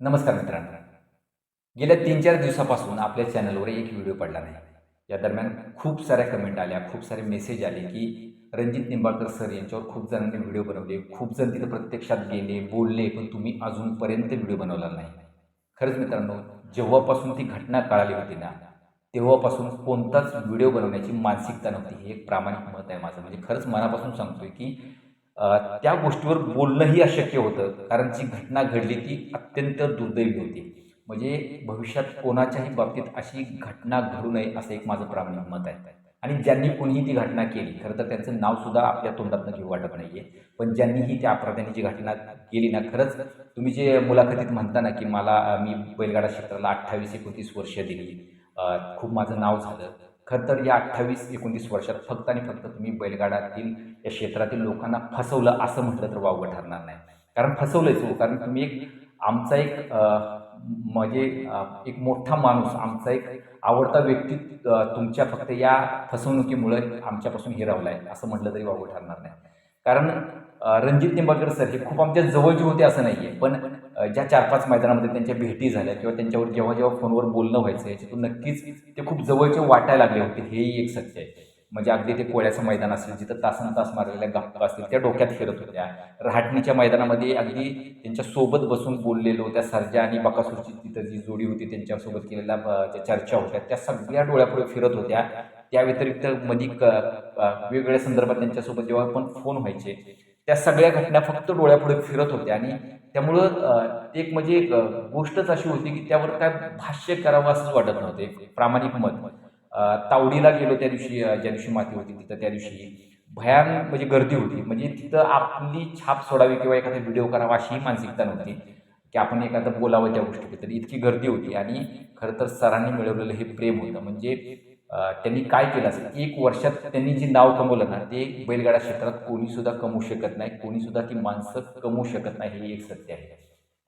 नमस्कार मित्रांनो. गेल्या तीन चार दिवसापासून आपल्या चॅनलवर एक व्हिडिओ पडला नाही. या दरम्यान खूप साऱ्या कमेंट आल्या खूप सारे मेसेज आले की रणजित निंबाळकर सर यांच्यावर खूप जणांनी व्हिडिओ बनवले. खूप जण तिथं प्रत्यक्षात गेले बोलले पण तुम्ही अजूनपर्यंत व्हिडिओ बनवला नाही. खरंच मित्रांनो जेव्हापासून ती घटना कळाली होती ना तेव्हापासून कोणताच व्हिडिओ बनवण्याची मानसिकता नव्हती. हे एक प्रामाणिक मत आहे माझं. म्हणजे खरंच मनापासून सांगतोय की त्या गोष्टीवर बोलणंही अशक्य होतं. कारण जी घटना घडली ती अत्यंत दुर्दैवी होती. म्हणजे भविष्यात कोणाच्याही बाबतीत अशी घटना घडू नये असं एक माझं प्रामाणिक मत आहे. आणि ज्यांनी कोणीही ती घटना केली खरं तर त्यांचं नावसुद्धा आपल्या तोंडातनं घेऊ वाटत नाही आहे पण ज्यांनीही त्या अपराध्याने जी घटना केली ना खरंच तुम्ही जे मुलाखतीत म्हणता ना की मला मी बैलगाडा क्षेत्राला अठ्ठावीस एकोणतीस वर्ष दिली खूप माझं नाव झालं. खरं तर या अठ्ठावीस एकोणतीस वर्षात फक्त आणि फक्त तुम्ही बैलगाड्यातील या क्षेत्रातील लोकांना फसवलं असं म्हटलं तर वावगं ठरणार नाही. कारण फसवलंच हो. कारण तुम्ही एक आमचा एक म्हणजे एक मोठा माणूस आमचा एक आवडता व्यक्ती तुमच्या फक्त या फसवणुकीमुळे आमच्यापासून हिरावला आहे असं म्हटलं तरी वावगं ठरणार नाही. कारण रणजित निंबाळकर सर हे खूप आमच्या जवळचे होते असं नाही आहे पण ज्या चार पाच मैदानामध्ये त्यांच्या भेटी झाल्या किंवा त्यांच्यावर जेव्हा जेव्हा फोनवर बोलणं व्हायचं याच्यातून नक्कीच ते खूप जवळचे वाटायला लागले होते. हेही एक सत्य आहे. म्हणजे अगदी ते कोळ्याचं मैदान असेल जिथं तासन तास मारलेल्या गप्पा असतील त्या डोक्यात फिरत होत्या. रहाटणीच्या मैदानामध्ये अगदी त्यांच्यासोबत बसून बोललेलो त्या सर्जा आणि बकासूरची तिथं जी जोडी होती त्यांच्यासोबत केलेल्या ज्या चर्चा होत्या त्या सगळ्या डोळ्यापुढे फिरत होत्या. त्या व्यतिरिक्त मधी क वेगवेगळ्या संदर्भात त्यांच्यासोबत जेव्हा पण फोन व्हायचे त्या सगळ्या घटना फक्त डोळ्यापुढे फिरत होत्या. आणि त्यामुळं एक म्हणजे एक, गोष्टच अशी होती की त्यावर काय भाष्य करावं असंच वाटत नव्हतं. एक प्रामाणिक मत. तावडीला गेलो त्या दिवशी ज्या दिवशी माती होती तिथं त्या दिवशी. भयान म्हणजे गर्दी होती. म्हणजे तिथं आपली छाप सोडावी किंवा एखादा व्हिडिओ करावा अशीही मानसिकता नव्हती. की आपण एखादं बोलावं त्या गोष्टीबद्दल. इतकी गर्दी होती. आणि खरं तर सरांनी मिळवलेलं हे प्रेम होतं. म्हणजे त्यांनी काय केलं असेल? एक वर्षात त्यांनी जे नाव कमवलं ना ते बैलगाडा क्षेत्रात कोणीसुद्धा कमवू शकत नाही कोणीसुद्धा ती माणसं कमवू शकत नाही हे एक सत्य आहे.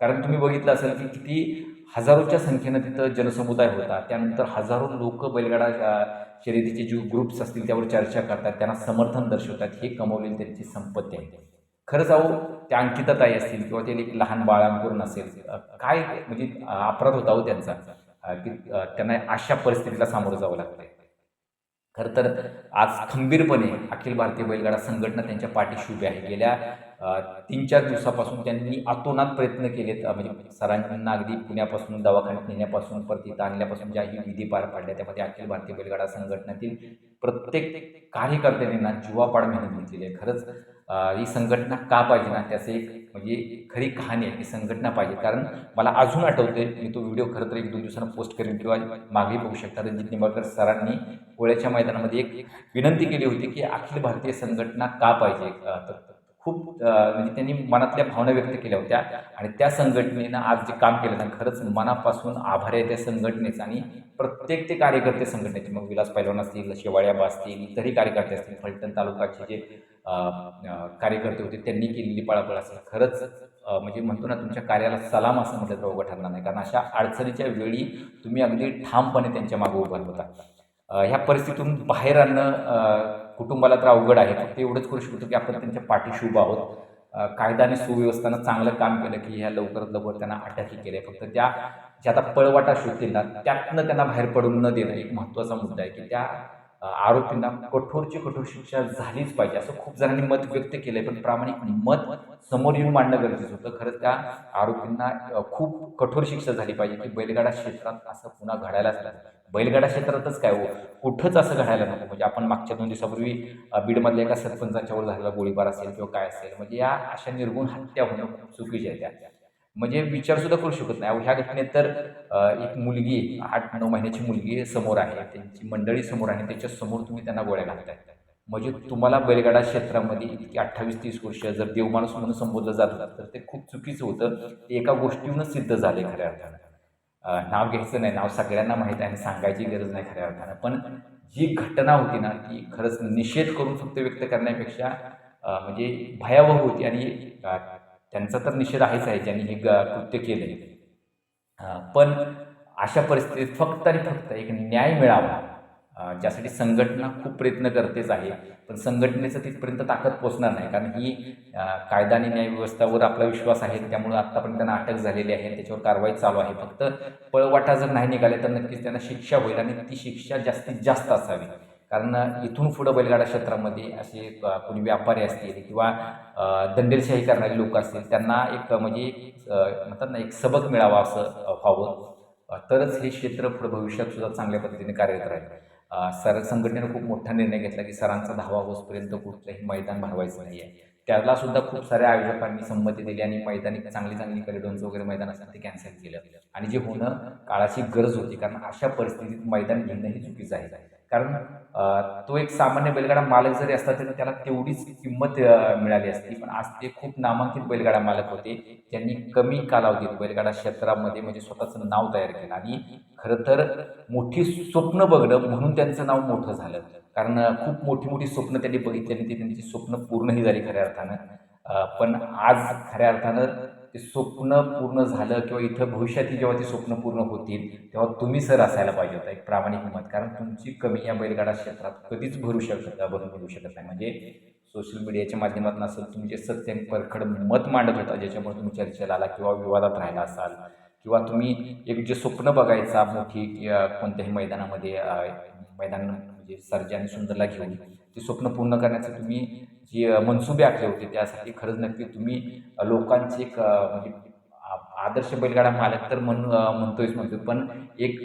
कारण तुम्ही बघितलं असेल की किती हजारोच्या संख्येनं तिथं जनसमुदाय होता. त्यानंतर हजारो लोक बैलगाडा शर्यतीचे जे ग्रुप्स असतील त्यावर चर्चा करतात त्यांना समर्थन दर्शवतात हे कमवलेली त्यांची संपत्ती आहे. खरंच अहो त्या अंकिताताई असतील किंवा ते एक लहान बाळांकडून असेल काय म्हणजे अपराध होता हो त्यांचा. की त्यांना अशा परिस्थितीला सामोरं जावं लागतंय. खरं तर आज खंबीरपणे अखिल भारतीय बैलगाडा संघटना त्यांच्या पाठीशी उभी आहे. गेल्या तीन चार दिवसापासून त्यांनी अतोनात प्रयत्न केलेत. म्हणजे सरांना अगदी पुण्यापासून दवाखान्यात नेण्यापासून परत इथं आणल्यापासून ज्याही विधी पार पाडल्या त्यामध्ये अखिल भारतीय बैलगाडा संघटनेतील प्रत्येक कार्यकर्त्यांनी ना जीवापाड मेहनत घेतलेली आहे. खरंच ही संघटना का पाहिजे ना त्याचं एक म्हणजे खरी कहाणी आहे की संघटना पाहिजे. कारण मला अजून आठवते मी तो व्हिडिओ खरं तर एक दोन दिवसांना पोस्ट करेन किंवा मागे बघू शकता. रणजित निंबाळकर सरांनी कोळ्याच्या मैदानामध्ये एक विनंती केली होती की अखिल भारतीय संघटना का पाहिजे? तर खूप म्हणजे त्यांनी मनातल्या भावना व्यक्त केल्या होत्या. आणि त्या संघटनेनं आज जे काम केलं ना खरंच मनापासून आभार आहे त्या संघटनेचं. आणि प्रत्येक ते कार्यकर्ते संघटनेचे मग विलास पैलवान असतील शेवाळ्याबा असतील इतरही कार्यकर्ते असतील फलटण तालुक्याचे जे कार्यकर्ते होते त्यांनी केलेली पळापळ असेल. खरंच म्हणजे म्हणतो ना तुमच्या कार्याला सलाम असं म्हटलं तर उभं ठरणार नाही. कारण अशा अडचणीच्या वेळी तुम्ही अगदी ठामपणे त्यांच्या मागे उभा होता ह्या परिस्थितीतून बाहेर आणणं कुटुंबाला तर अवघड आहे. फक्त एवढंच करू शकतो की आपण त्यांच्या पाठीशी उभा आहोत. कायदा आणि सुव्यवस्थानं चांगलं काम केलं की ह्या लवकरात लवकर त्यांना अटकही केली. फक्त त्या ज्या आता पळवाटा शोधतील ना त्यातनं त्यांना बाहेर पडून न देणं एक महत्त्वाचा मुद्दा आहे की त्या आरोपींना कठोरची कठोर शिक्षा झालीच पाहिजे. असं खूप जणांनी मत व्यक्त केलंय पण प्रामाणिक मत समोर येऊन मांडणं गरजेचं होतं. खरंच त्या आरोपींना खूप कठोर शिक्षा झाली पाहिजे की बैलगाडा क्षेत्रात असं पुन्हा घडायलाच लागलं. बैलगाडा क्षेत्रातच काय हो कुठंच असं घडायला नको. म्हणजे आपण मागच्या दोन दिवसापूर्वी बीडमधल्या एका सरपंचाच्यावर झालेला गोळीबार असेल किंवा काय असेल म्हणजे या अशा निर्गुण हत्या होणं खूप चुकीच्या त्या. म्हणजे विचारसुद्धा करू शकत नाही. अहो, ह्या घटनेत तर एक मुलगी आठ नऊ महिन्याची मुलगी समोर आहे. त्यांची मंडळी समोर आहे. त्याच्यासमोर तुम्ही त्यांना गोळ्या घालताय. म्हणजे तुम्हाला बैलगाडा क्षेत्रामध्ये इतकी अठ्ठावीस तीस वर्ष जर देवमाणूस म्हणून संबोधलं जात तर ते खूप चुकीचं होतं. ते एका गोष्टीहूनच सिद्ध झाले खऱ्या अर्थानं. नाव घ्यायचं नाही नाव सगळ्यांना माहीत आहे आणि सांगायची गरज नाही खऱ्या अर्थानं. पण जी घटना होती ना ती खरंच निषेध करून फक्त व्यक्त करण्यापेक्षा म्हणजे भयावह होती आणि त्यांचा तर निषेध आहेच आहे ज्यांनी हे ग- कृत्य केलं पण अशा परिस्थितीत फक्त आणि फक्त एक न्याय मिळावा. ज्यासाठी संघटना खूप प्रयत्न करतेच आहे. पण संघटनेचं तिथपर्यंत ताकद पोचणार नाही. कारण ही कायदा आणि न्यायव्यवस्थावर आपला विश्वास आहे. त्यामुळं आत्तापर्यंत त्यांना अटक झालेली आहे त्याच्यावर कारवाई चालू आहे. फक्त पळवाटा जर नाही निघाले तर नक्कीच त्यांना शिक्षा होईल आणि ती शिक्षा जास्तीत जास्त असावी. कारण इथून पुढं बैलगाडा क्षेत्रामध्ये असे कोणी व्यापारी असतील किंवा दंडेलशाही करणारे लोक असतील त्यांना एक म्हणजे म्हणतात ना एक सबक मिळावा असं व्हावं. तरच हे क्षेत्र पुढं भविष्यात सुद्धा चांगल्या पद्धतीने कार्यरत राहील. सर संघटनेनं खूप मोठा निर्णय घेतला की सरांचा दहावा होसपर्यंत कुठलंही मैदान भरवायचं नाही आहे त्याला सुद्धा खूप साऱ्या आयोजकांनी संमती दिली आणि मैदानी चांगली चांगली करिडोनचं वगैरे मैदान असतात ते कॅन्सल केलं. आणि जे होणं काळाची गरज होती कारण अशा परिस्थितीत मैदान घेणं ही चुकीचं आहे. कारण तो एक सामान्य बैलगाडा मालक जरी असता तरी त्याला तेवढीच किंमत मिळाली असती. पण आज ते खूप नामांकित बैलगाडा मालक होते. त्यांनी कमी कालावधीत बैलगाडा क्षेत्रामध्ये म्हणजे स्वतःचं नाव तयार केलं. आणि खरं तर मोठी स्वप्न बघणं म्हणून त्यांचं नाव मोठं झालं. कारण खूप मोठी मोठी स्वप्न त्यांनी बघितली आणि ती त्यांची स्वप्न पूर्णही झाली खऱ्या अर्थानं. पण आज खऱ्या अर्थानं ते स्वप्न पूर्ण झालं किंवा इथं भविष्यातील जेव्हा ते स्वप्न पूर्ण होतील तेव्हा तुम्ही सर असायला पाहिजे होता एक प्रामाणिक मत. कारण तुमची कमी या बैलगाडा क्षेत्रात कधीच भरू शकत भरून भरू शकत नाही. म्हणजे सोशल मीडियाच्या माध्यमातून असेल तुम्ही जे सत्य परखड मत मांडत होता ज्याच्यामुळे तुम्ही चर्चेला आला किंवा विवादात राहिला असाल किंवा तुम्ही एक जे स्वप्न बघायचा मोठी कोणत्याही मैदानामध्ये मैदान म्हणजे सर्जा आणि सुंदरला घेऊन ते स्वप्न पूर्ण करण्याचे तुम्ही जे मनसुबे आखले होते त्यासाठी खरंच नक्की तुम्ही लोकांचे एक म्हणजे आ- आदर्श बैलगाडा मालक तर म्हणून म्हणतोयच म्हणतो पण एक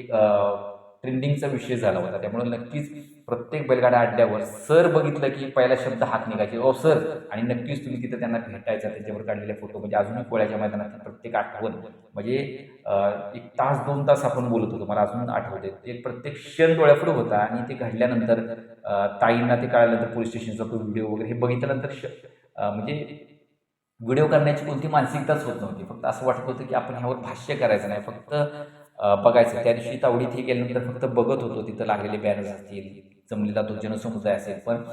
ट्रेंडिंगचा विषय झाला होता. त्यामुळे नक्कीच प्रत्येक बैलगाडा अड्ड्यावर सर बघितलं की पहिला शब्द हात निघायचे. Oh sir! आणि नक्कीच तुम्ही तिथं त्यांना भेटायचा. त्याच्यावर काढलेले फोटो. म्हणजे अजूनही कोळ्याच्या मैदानात प्रत्येक आठवण. म्हणजे एक तास दोन तास आपण बोलत होतो. मला अजून आठवते ते प्रत्येक क्षण डोळ्यापुढे होता आणि ते घडल्यानंतर ताईंना ते कळल्यानंतर पोलीस स्टेशनचा तो व्हिडिओ वगैरे हे बघितल्यानंतर श म्हणजे व्हिडिओ करण्याची कोणती मानसिकताच होत नव्हती. फक्त असं वाटत होतं की आपण ह्यावर भाष्य करायचं नाही. फक्त बघायचं. त्या दिवशी तावडीत हे गेल्यानंतर फक्त बघत होतो तिथं लागलेले बॅनर्स असतील जमलेला तो जनसमुदाय असेल. पण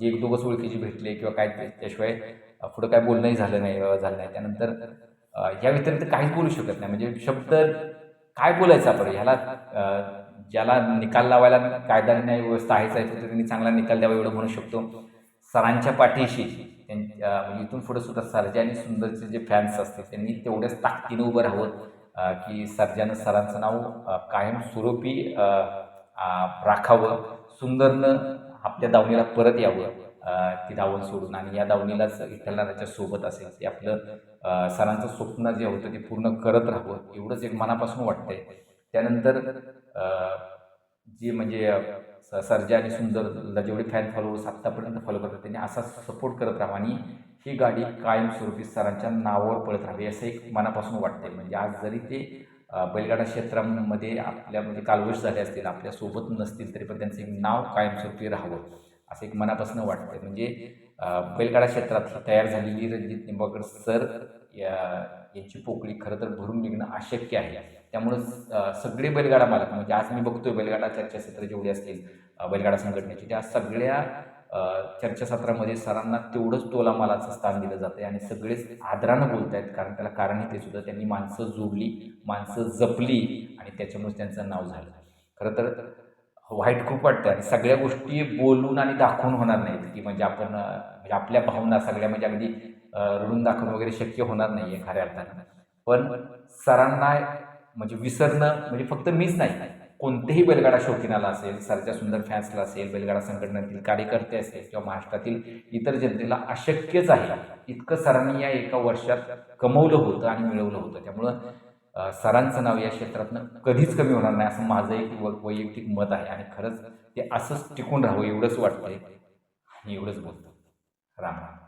जे एक दोघंच ओळखीचे भेटले किंवा काय त्याशिवाय पुढं काय बोलणंही झालं नाही झालं नाही. त्यानंतर अ, या व्यतिरिक्त काहीच बोलू शकत नाही. म्हणजे शब्द काय बोलायचं आपण? ह्याला ज्याला निकाल लावायला कायदा न्याय व्यवस्था आहेच आहे तर त्यांनी चांगला निकाल द्यावा एवढं म्हणू शकतो. सरांच्या पाठीशी त्यांच्या म्हणजे इथून पुढे सुद्धा सरजे आणि सुंदरचे जे फॅन्स असतील त्यांनी तेवढ्याच ताकदीनं उभं राहावं. की सर्जन सरांचं नाव कायमस्वरूपी राखावं सुंदरनं आपल्या दावणीला परत यावं ती धावण सोडून. आणि या दावणीलाच विठ्ठलनाथाच्या सोबत असेल. ते आपलं सरांचं स्वप्न जे होतं ते पूर्ण करत राहावं एवढंच एक मनापासून वाटतंय. त्यानंतर जे म्हणजे स- सर्जा आणि सुंदरला जेवढे फॅन फॉलोअर्स आत्तापर्यंत फॉलो करतात त्यांनी असा सपोर्ट करत राहावा आणि ही गाडी कायमस्वरूपी सरांच्या नावावर पळत राहावी असं एक मनापासून वाटते म्हणजे आज जरी ते बैलगाडा क्षेत्रामध्ये आपल्या म्हणजे कालवश झाले असतील आपल्यासोबत नसतील तरी पण त्यांचं एक नाव कायमस्वरूपी राहावं असं एक मनापासून वाटतं म्हणजे बैलगाडा क्षेत्रात तयार झालेली रणजित निंबाळकर सर या- यांची पोकळी खरं तर भरून निघणं अशक्य आहे. त्यामुळं सगळे बैलगाडा मालक म्हणजे आज मी बघतोय बैलगाडा चर्चासत्र जेवढे असतील बैलगाडा संघटनेचे त्या सगळ्या चर्चासत्रामध्ये सरांना तेवढंच तोलामालाचं स्थान दिलं जातं आणि सगळेच आदरानं बोलत आहेत कारण त्याला कारण ते सुद्धा त्यांनी माणसं जोडली माणसं जपली आणि त्याच्यामुळे त्यांचं नाव झालं. खरं तर वाईट खूप वाटतं. आणि सगळ्या गोष्टी बोलून आणि दाखवून होणार नाहीत. की म्हणजे आपण म्हणजे आपल्या भावना सगळ्या म्हणजे अगदी रडून दाखवून वगैरे शक्य होणार नाही आहे खऱ्या अर्थानं. पण सरांना म्हणजे विसरणं म्हणजे फक्त मीच नाही. कोणतेही बैलगाडा शौकीनाला असेल सरच्या सुंदर फॅन्सला असेल बैलगाडा संघटनेतील कार्यकर्ते असेल किंवा महाराष्ट्रातील इतर जनतेला अशक्यच आहे. इतकं सरांनी या एका वर्षात कमवलं होतं आणि मिळवलं होतं. त्यामुळं सरांचं नाव या क्षेत्रातनं कधीच कमी होणार नाही असं माझं एक व- वैयक्तिक मत आहे आणि खरंच ते असंच टिकून राहावं एवढंच वाटतंय. आणि एवढंच बोलतो. राम राम.